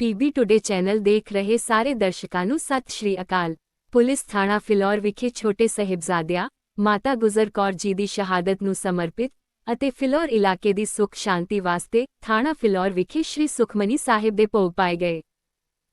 PB today channel ਦੇਖ ਰਹੇ ਸਾਰੇ ਦਰਸ਼ਕਾਂ ਨੂੰ ਸਤਿ ਸ਼੍ਰੀ ਅਕਾਲ। ਪੁਲਿਸ ਥਾਣਾ ਫਿਲੌਰ ਵਿਖੇ ਛੋਟੇ ਸਹਿਬਜ਼ਾਦਿਆਂ, ਮਾਤਾ ਗੁਜਰ ਕੌਰ ਜੀ ਦੀ ਸ਼ਹਾਦਤ ਨੂੰ ਸਮਰਪਿਤ ਅਤੇ ਫਿਲੌਰ ਇਲਾਕੇ ਦੀ ਸੁਖ ਸ਼ਾਂਤੀ ਵਾਸਤੇ ਥਾਣਾ ਫਿਲੌਰ ਵਿਖੇ ਸ਼੍ਰੀ ਸੁਖਮਨੀ ਸਾਹਿਬ ਦੇ ਭੋਗ ਪਾਏ ਗਏ।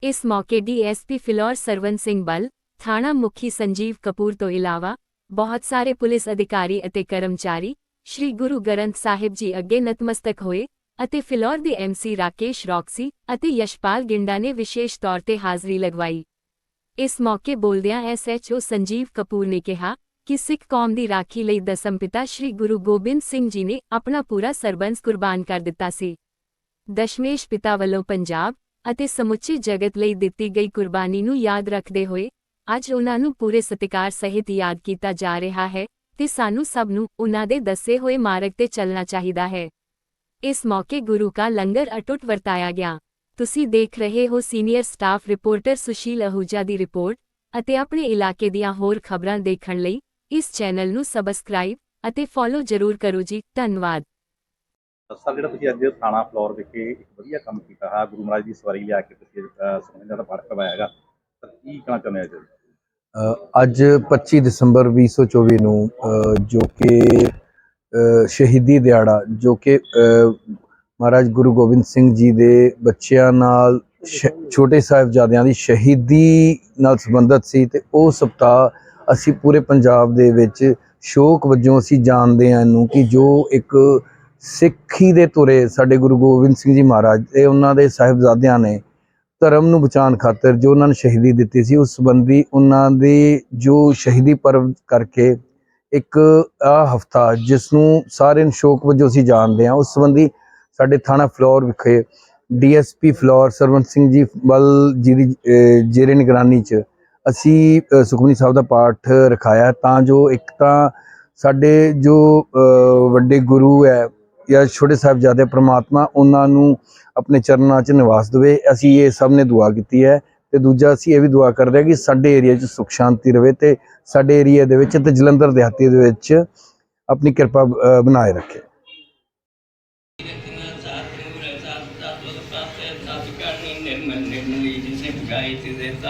ਇਸ ਮੌਕੇ ਡੀਐਸਪੀ ਫਿਲੌਰ ਸਰਵਨ ਸਿੰਘ ਬਲ, ਥਾਣਾ ਮੁਖੀ ਸੰਜੀਵ ਕਪੂਰ ਤੋਂ ਇਲਾਵਾ ਬਹੁਤ ਸਾਰੇ ਪੁਲਿਸ ਅਧਿਕਾਰੀ ਅਤੇ ਕਰਮਚਾਰੀ, ਸ਼੍ਰੀ ਗੁਰੂ ਗ੍ਰੰਥ ਸਾਹਿਬ ਜੀ ਅੱਗੇ ਨਤਮਸਤਕ ਹੋਏ ਅਤੇ ਫਿਲੌਰ ਦੇ ਐਮਸੀ ਰਾਕੇਸ਼ ਰੌਕਸੀ ਅਤੇ ਯਸ਼ਪਾਲ ਗਿੰਡਾ ਨੇ ਵਿਸ਼ੇਸ਼ ਤੌਰ ਤੇ ਹਾਜ਼ਰੀ ਲਗਵਾਈ। ਇਸ ਮੌਕੇ ਬੋਲਦਿਆਂ ਐਸਐਚਓ ਸੰਜੀਵ ਕਪੂਰ ਨੇ ਕਿਹਾ ਕਿ ਸਿੱਖ ਕੌਮ ਦੀ ਰਾਖੀ ਲਈ ਦਸਮ ਪਿਤਾ ਸ਼੍ਰੀ ਗੁਰੂ ਗੋਬਿੰਦ ਸਿੰਘ ਜੀ ਨੇ ਆਪਣਾ ਪੂਰਾ ਸਰਬੰਸ ਕੁਰਬਾਨ ਕਰ ਦਿੱਤਾ ਸੀ। ਦਸ਼ਮੇਸ਼ ਪਿਤਾ ਵੱਲੋਂ ਪੰਜਾਬ ਅਤੇ ਸਮੁੱਚੇ ਜਗਤ ਲਈ ਦਿੱਤੀ ਗਈ ਕੁਰਬਾਨੀ ਨੂੰ ਯਾਦ ਰੱਖਦੇ ਹੋਏ ਅੱਜ ਉਹਨਾਂ ਨੂੰ ਪੂਰੇ ਸਤਿਕਾਰ ਸਹਿਤ ਯਾਦ ਕੀਤਾ ਜਾ ਰਿਹਾ ਹੈ ਤੇ ਸਾਨੂੰ ਸਭ ਨੂੰ ਉਹਨਾਂ ਦੇ ਦੱਸੇ ਹੋਏ ਮਾਰਗ ਤੇ ਚੱਲਣਾ ਚਾਹੀਦਾ ਹੈ। ਇਸ ਮੌਕੇ ਗੁਰੂ ਕਾ ਲੰਗਰ ਅਟੁੱਟ ਵਰਤਾਇਆ ਗਿਆ। ਤੁਸੀਂ ਦੇਖ ਰਹੇ ਹੋ senior staff reporter Sushil Ahuja ਦੀ ਰਿਪੋਰਟ ਅਤੇ ਆਪਣੇ ਇਲਾਕੇ ਦੀਆਂ ਹੋਰ ਖਬਰਾਂ ਦੇਖਣ ਲਈ ਇਸ ਚੈਨਲ ਨੂੰ ਸਬਸਕ੍ਰਾਈਬ ਅਤੇ ਫੋਲੋ ਜ਼ਰੂਰ ਕਰੋ ਜੀ। ਧੰਨਵਾਦ। ਸਰ ਜਿਹੜਾ ਤੁਸੀਂ ਅੱਜ ਥਾਣਾ ਫਲੋਰ ਵਿਖੇ ਇੱਕ ਵਧੀਆ ਕੰਮ ਕੀਤਾ ਹੈ ਗੁਰੂ ਮਹਾਰਾਜ ਦੀ ਸਵਾਰੀ ਲਿਆ ਕੇ ਤੁਸੀਂ ਸੁਖਮਨੀ ਦਾ ਪਾਠ ਕਰਵਾਇਆ ਹੈਗਾ ਤਾਂ ਕੀ ਕਹਿਣਾ ਚਾਹੁੰਦੇ ਹੋ ਅੱਜ? 25 ਦਸੰਬਰ 2024 ਨੂੰ ਜੋ ਕਿ ਸ਼ਹੀਦੀ ਦਿਹਾੜਾ, ਜੋ ਕਿ ਮਹਾਰਾਜ ਗੁਰੂ ਗੋਬਿੰਦ ਸਿੰਘ ਜੀ ਦੇ ਬੱਚਿਆਂ ਨਾਲ, ਸ਼- ਛੋਟੇ ਸਾਹਿਬਜ਼ਾਦਿਆਂ ਦੀ ਸ਼ਹੀਦੀ ਨਾਲ ਸੰਬੰਧਿਤ ਸੀ ਤੇ ਉਹ ਸਪਤਾਹ ਅਸੀਂ ਪੂਰੇ ਪੰਜਾਬ ਦੇ ਵਿੱਚ ਸ਼ੋਕ ਵਜੋਂ ਅਸੀਂ ਜਾਣਦੇ ਹਾਂ ਇਹਨੂੰ ਕਿ ਜੋ ਇੱਕ ਸਿੱਖੀ ਦੇ ਤੁਰੇ ਸਾਡੇ ਗੁਰੂ ਗੋਬਿੰਦ ਸਿੰਘ ਜੀ ਮਹਾਰਾਜ ਤੇ ਉਹਨਾਂ ਦੇ ਸਾਹਿਬਜ਼ਾਦਿਆਂ ਨੇ ਧਰਮ ਨੂੰ ਬਚਾਉਣ ਖਾਤਰ ਜੋ ਉਹਨਾਂ ਨੂੰ ਸ਼ਹੀਦੀ ਦਿੱਤੀ ਸੀ, ਉਸ ਸੰਬੰਧੀ ਉਹਨਾਂ ਦੇ ਜੋ ਸ਼ਹੀਦੀ ਪਰਵ ਕਰਕੇ ਇੱਕ ਆ ਹਫਤਾ ਜਿਸ ਨੂੰ ਸਾਰੇ ਨੂੰ ਸ਼ੋਕ ਵਜੋਂ ਅਸੀਂ ਜਾਣਦੇ ਹਾਂ ਉਸ ਸੰਬੰਧੀ ਸਾਡੇ ਥਾਣਾ ਫਲੋਰ ਵਿਖੇ ਡੀਐਸਪੀ ਫਲੋਰ ਸਰਵੰਤ ਸਿੰਘ ਜੀ ਵੱਲ ਜੀ ਦੀ ਅਹ, ਜੇਰੇ ਨਿਗਰਾਨੀ ਚ ਅਸੀਂ ਸੁਖਮਨੀ ਸਾਹਿਬ ਦਾ ਪਾਠ ਰਖਾਇਆ ਤਾਂ ਜੋ ਇੱਕ ਤਾਂ ਸਾਡੇ ਜੋ ਵੱਡੇ ਗੁਰੂ ਹੈ ਜਾਂ ਛੋਟੇ ਸਾਹਿਬਜ਼ਾਦੇ ਪ੍ਰਮਾਤਮਾ ਉਹਨਾਂ ਨੂੰ ਆਪਣੇ ਚਰਨਾਂ 'ਚ ਨਿਵਾਸ ਦੇਵੇ ਅਸੀਂ ਇਹ ਸਭ ਨੇ ਦੁਆ ਕੀਤੀ ਹੈ। ਤੇ ਦੂਜਾ ਅਸੀਂ ਇਹ ਵੀ ਦੁਆ ਕਰਦੇ ਹਾਂ ਕਿ ਸਾਡੇ ਏਰੀਆ 'ਚ ਸੁਖ ਸ਼ਾਂਤੀ ਰਵੇ ਤੇ ਸਾਡੇ ਏਰੀਆ ਦੇ ਵਿੱਚ ਤੇ ਜਲੰਧਰ ਦਿਹਾਤੀ ਦੇ ਵਿੱਚ ਆਪਣੀ ਕਿਰਪਾ ਬਣਾਏ ਰੱਖੇ।